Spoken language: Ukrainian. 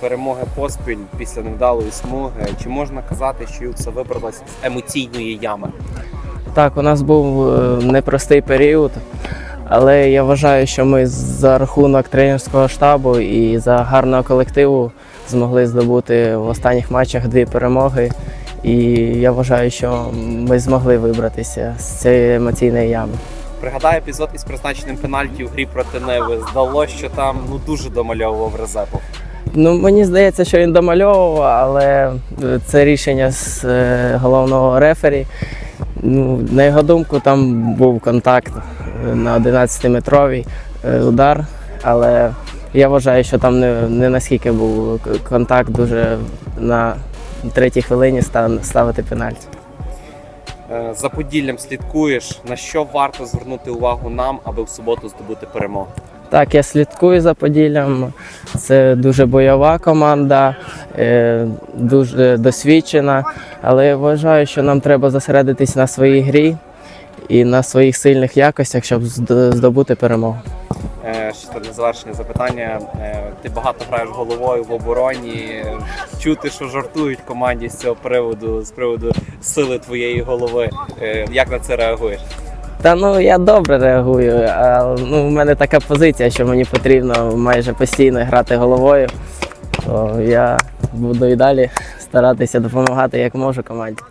перемоги поспіль після невдалої смуги. Чи можна казати, що Юкса вибралась з емоційної ями? Так, у нас був е, непростий період, але я вважаю, що ми за рахунок тренерського штабу і за гарного колективу змогли здобути в останніх матчах дві перемоги. І я вважаю, що ми змогли вибратися з цієї емоційної ями. Пригадаю епізод із призначеним пенальті у грі проти Неви. Здалося, що там ну дуже домальовував Резепов. Ну, мені здається, що він домальовував, але е, це рішення з е, головного рефері. Ну, на його думку, там був контакт е, на 11-метровий е, удар, але я вважаю, що там не, не наскільки був контакт дуже на третій хвилині ста- ставити пенальті. Е, За Поділлям слідкуєш, на що варто звернути увагу нам, аби в суботу здобути перемогу. Так, я слідкую за Поділлям. Це дуже бойова команда, е, дуже досвідчена. Але я вважаю, що нам треба зосередитись на своїй грі і на своїх сильних якостях, щоб здобути перемогу. Е, Ще на завершення запитання. Е, Ти багато граєш головою в обороні. Чути, що жартують команді з цього приводу, з приводу сили твоєї голови. Е, Як на це реагуєш? Та ну я добре реагую. А, ну, у мене така позиція, що мені потрібно майже постійно грати головою. То я буду і далі старатися допомагати як можу команді.